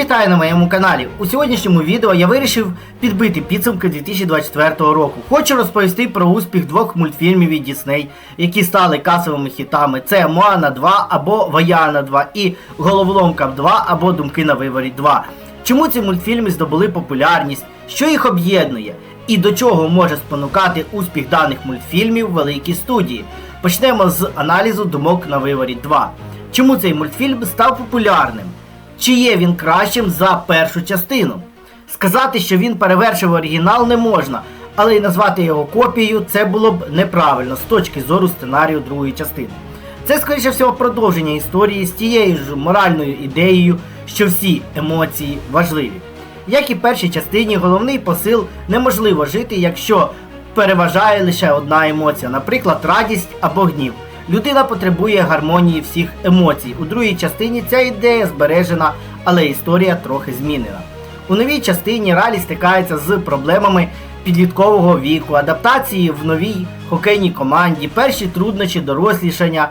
вітаю на моєму каналі. У сьогоднішньому відео я вирішив підбити підсумки 2024 року. Хочу розповісти про успіх двох мультфільмів від Disney, які стали касовими хітами. Це Моана 2 або Ваяна 2 і Головоломка 2 або Думки на виворі 2. Чому ці мультфільми здобули популярність, що їх об'єднує, і до чого може спонукати успіх даних мультфільмів великій студії. Почнемо з аналізу Думок на виворі 2. Чому цей мультфільм став популярним? Чи є він кращим за першу частину? Сказати, що він перевершив оригінал, не можна, але й назвати його копією це було б неправильно з точки зору сценарію другої частини. Це, скоріше всього, продовження історії з тією ж моральною ідеєю, що всі емоції важливі. Як і в першій частині, головний посил неможливо жити, якщо переважає лише одна емоція, наприклад, радість або гнів. Людина потребує гармонії всіх емоцій. У другій частині ця ідея збережена, але історія трохи змінена. У новій частині Ралі стикається з проблемами підліткового віку, адаптації в новій хокейній команді, перші труднощі дорослішання,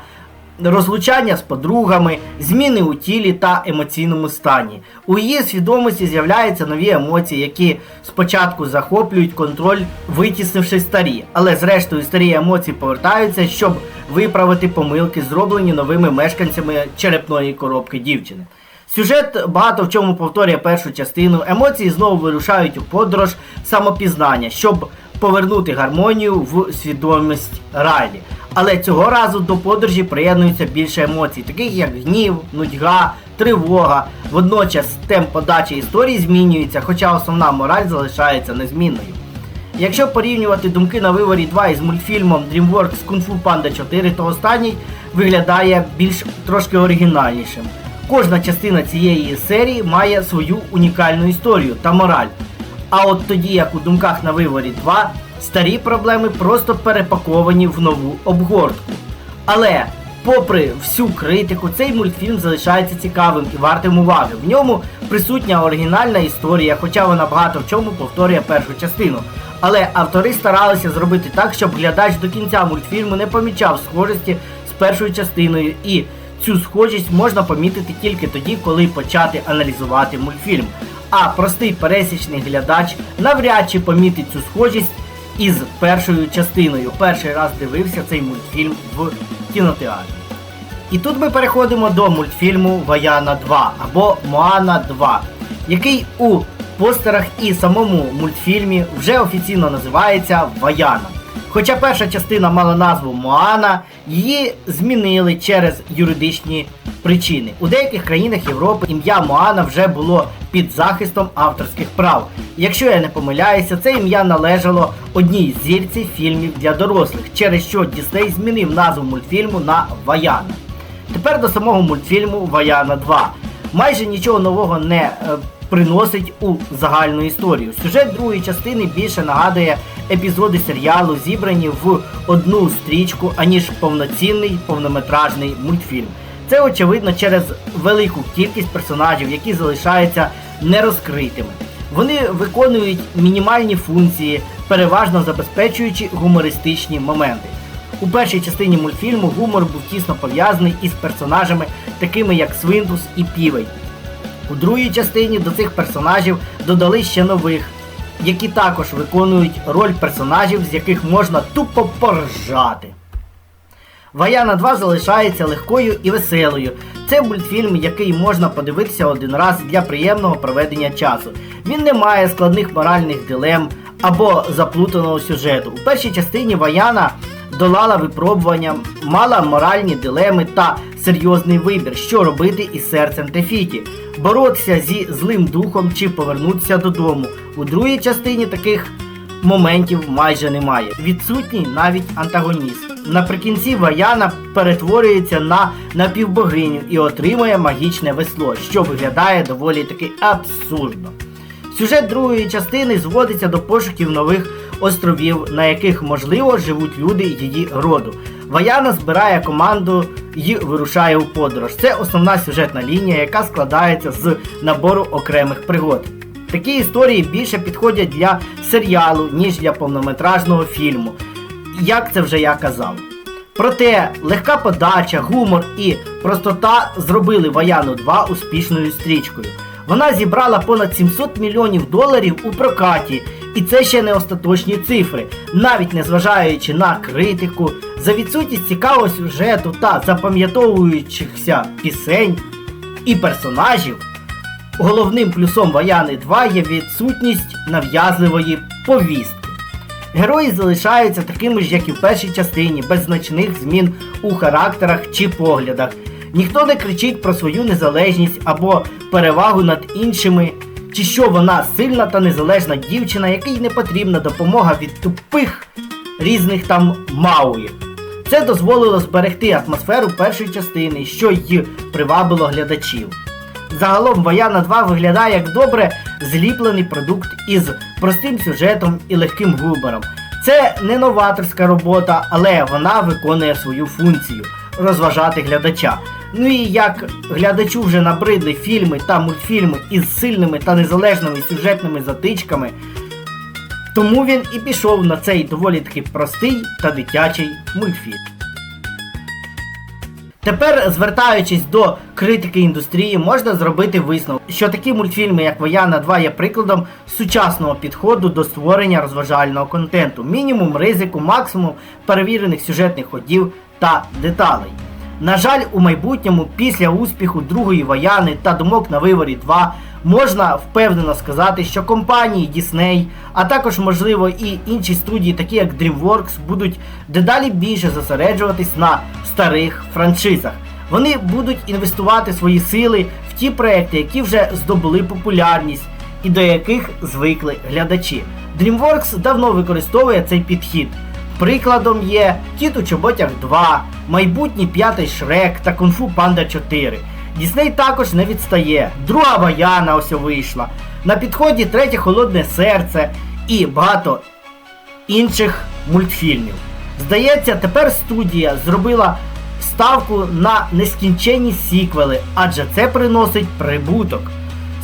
розлучання з подругами, зміни у тілі та емоційному стані. У її свідомості з'являються нові емоції, які спочатку захоплюють контроль, витіснивши старі, але зрештою старі емоції повертаються, щоб виправити помилки, зроблені новими мешканцями черепної коробки дівчини. Сюжет багато в чому повторює першу частину. Емоції знову вирушають у подорож самопізнання, щоб повернути гармонію в свідомість Райлі. Але цього разу до подорожі приєднується більше емоцій, таких як гнів, нудьга, тривога. Водночас темп подачі історії змінюється, хоча основна мораль залишається незмінною. Якщо порівнювати думки на виворі 2 із мультфільмом DreamWorks Kung Fu Panda 4, то останній виглядає більш трошки оригінальнішим. Кожна частина цієї серії має свою унікальну історію та мораль. А от тоді, як у думках на виворі 2, старі проблеми просто перепаковані в нову обгортку. Але, попри всю критику, цей мультфільм залишається цікавим і вартим уваги. В ньому присутня оригінальна історія, хоча вона багато в чому повторює першу частину. Але автори старалися зробити так, щоб глядач до кінця мультфільму не помічав схожості з першою частиною, і цю схожість можна помітити тільки тоді, коли почати аналізувати мультфільм. А простий пересічний глядач навряд чи помітить цю схожість із першою частиною. Перший раз дивився цей мультфільм в кінотеатрі. І тут ми переходимо до мультфільму Ваяна 2 або Моана 2, який у постерах і самому мультфільмі вже офіційно називається Ваяна. Хоча перша частина мала назву Моана, її змінили через юридичні причини. У деяких країнах Європи ім'я Моана вже було під захистом авторських прав. Якщо я не помиляюся, це ім'я належало одній зірці фільмів для дорослих, через що Дісней змінив назву мультфільму на Ваяна. Тепер до самого мультфільму Ваяна 2. Майже нічого нового не е, приносить у загальну історію. Сюжет другої частини більше нагадує епізоди серіалу, зібрані в одну стрічку, аніж повноцінний повнометражний мультфільм. Це очевидно через велику кількість персонажів, які залишаються нерозкритими. Вони виконують мінімальні функції, переважно забезпечуючи гумористичні моменти. У першій частині мультфільму гумор був тісно пов'язаний із персонажами, такими як Свинтус і Півей. У другій частині до цих персонажів додали ще нових, які також виконують роль персонажів, з яких можна тупо поржати. Ваяна 2 залишається легкою і веселою. Це мультфільм, який можна подивитися один раз для приємного проведення часу. Він не має складних моральних дилем або заплутаного сюжету. У першій частині Ваяна долала випробування, мала моральні дилеми та серйозний вибір, що робити із серцем Тефіті, боротися зі злим духом чи повернутися додому. У другій частині таких моментів майже немає. Відсутній навіть антагоніст. Наприкінці Ваяна перетворюється на напівбогиню і отримує магічне весло, що виглядає доволі таки абсурдно. Сюжет другої частини зводиться до пошуків нових островів, на яких можливо живуть люди її роду. Ваяна збирає команду і вирушає у подорож. Це основна сюжетна лінія, яка складається з набору окремих пригод. Такі історії більше підходять для серіалу, ніж для повнометражного фільму, як це вже я казав. Проте легка подача, гумор і простота зробили Ваяну 2 успішною стрічкою. Вона зібрала понад 700 мільйонів доларів у прокаті, і це ще не остаточні цифри, навіть незважаючи на критику, за відсутність цікавого сюжету та запам'ятовуючихся пісень і персонажів. Головним плюсом Ваяни 2 є відсутність нав'язливої повістки. Герої залишаються такими ж, як і в першій частині, без значних змін у характерах чи поглядах. Ніхто не кричить про свою незалежність або перевагу над іншими, чи що вона сильна та незалежна дівчина, якій не потрібна допомога від тупих різних там мауїв. Це дозволило зберегти атмосферу першої частини, що й привабило глядачів. Загалом Ваяна 2 виглядає як добре зліплений продукт із простим сюжетом і легким гумором. Це не новаторська робота, але вона виконує свою функцію розважати глядача. Ну і як глядачу вже набридли фільми та мультфільми із сильними та незалежними сюжетними затичками, тому він і пішов на цей доволі таки простий та дитячий мультфільм. Тепер, звертаючись до критики індустрії, можна зробити висновок, що такі мультфільми, як Вояна 2, є прикладом сучасного підходу до створення розважального контенту, мінімум ризику, максимум перевірених сюжетних ходів та деталей. На жаль, у майбутньому, після успіху другої Вояни та думок на виворі 2, можна впевнено сказати, що компанії Disney, а також, можливо, і інші студії, такі як DreamWorks, будуть дедалі більше зосереджуватись на старих франшизах. Вони будуть інвестувати свої сили в ті проекти, які вже здобули популярність і до яких звикли глядачі. DreamWorks давно використовує цей підхід. Прикладом є Кіт у Чоботях 2, майбутній п'ятий Шрек та Кунг-Фу Панда 4. Дісней також не відстає. Друга Ваяна ось вийшла. На підході третє Холодне серце і багато інших мультфільмів. Здається, тепер студія зробила ставку на нескінченні сіквели, адже це приносить прибуток.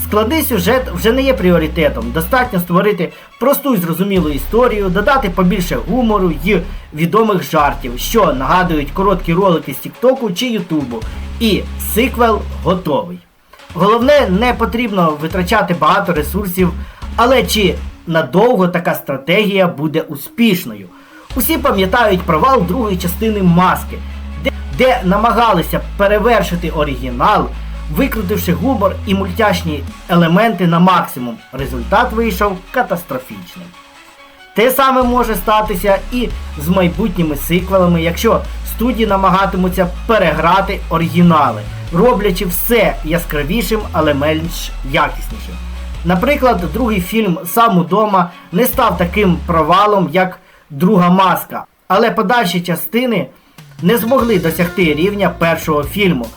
Складний сюжет вже не є пріоритетом. Достатньо створити просту і зрозумілу історію, додати побільше гумору й відомих жартів, що нагадують короткі ролики з Тіктоку чи Ютубу. І сиквел готовий. Головне, не потрібно витрачати багато ресурсів, але чи надовго така стратегія буде успішною? Усі пам'ятають провал другої частини маски, де, де намагалися перевершити оригінал викрутивши гумор і мультяшні елементи на максимум. Результат вийшов катастрофічним. Те саме може статися і з майбутніми сиквелами, якщо студії намагатимуться переграти оригінали, роблячи все яскравішим, але менш якіснішим. Наприклад, другий фільм Сам удома не став таким провалом, як Друга маска, але подальші частини не змогли досягти рівня першого фільму.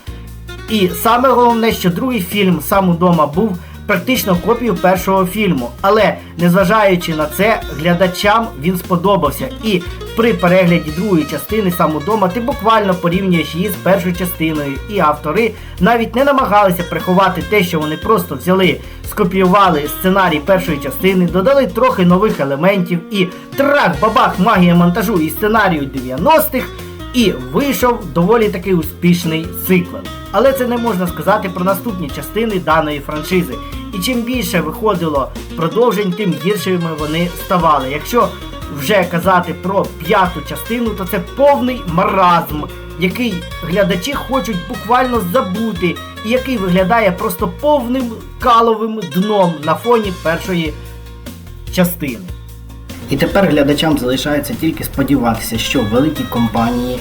І саме головне, що другий фільм сам удома був практично копією першого фільму. Але незважаючи на це, глядачам він сподобався. І при перегляді другої частини сам удома ти буквально порівнюєш її з першою частиною. І автори навіть не намагалися приховати те, що вони просто взяли, скопіювали сценарій першої частини, додали трохи нових елементів і трах, бабах, магія монтажу і сценарію 90-х. І вийшов доволі таки успішний сиквел. Але це не можна сказати про наступні частини даної франшизи. І чим більше виходило продовжень, тим гіршими вони ставали. Якщо вже казати про п'яту частину, то це повний маразм, який глядачі хочуть буквально забути, і який виглядає просто повним каловим дном на фоні першої частини. І тепер глядачам залишається тільки сподіватися, що великі компанії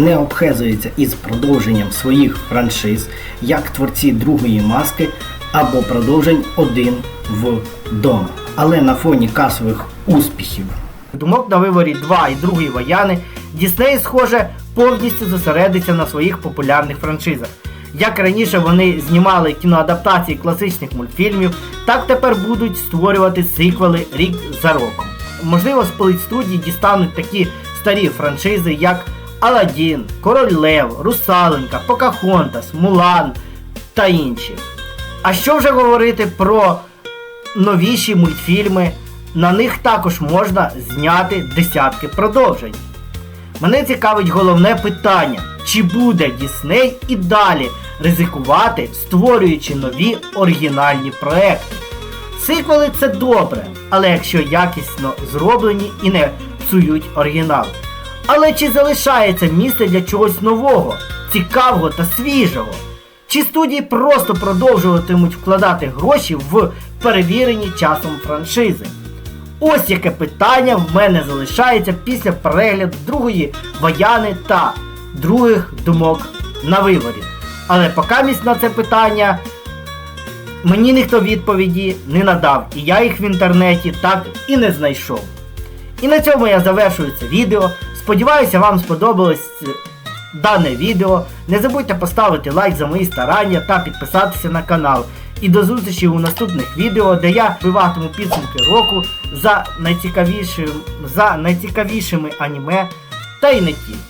не обхезуються із продовженням своїх франшиз, як творці другої маски або продовжень один вдома. Але на фоні касових успіхів. Думок на виворі 2 і 2 вояни Дісней, схоже, повністю зосередиться на своїх популярних франшизах. Як раніше вони знімали кіноадаптації класичних мультфільмів, так тепер будуть створювати сиквели рік за роком. Можливо, з політстудії дістануть такі старі франшизи, як Аладдін, Король Лев, Русаленька, Покахонтас, Мулан та інші. А що вже говорити про новіші мультфільми? На них також можна зняти десятки продовжень. Мене цікавить головне питання, чи буде Дісней і далі ризикувати, створюючи нові оригінальні проекти. Сиквели це добре, але якщо якісно зроблені і не псують оригінал. Але чи залишається місце для чогось нового, цікавого та свіжого? Чи студії просто продовжуватимуть вкладати гроші в перевірені часом франшизи? Ось яке питання в мене залишається після перегляду другої Ваяни та других думок на виворі. Але поки місць на це питання мені ніхто відповіді не надав, і я їх в інтернеті так і не знайшов. І на цьому я завершую це відео. Сподіваюся, вам сподобалось дане відео. Не забудьте поставити лайк за мої старання та підписатися на канал. І до зустрічі у наступних відео, де я вбиватиму підсумки року за найцікавішим, за найцікавішими аніме та й не тільки.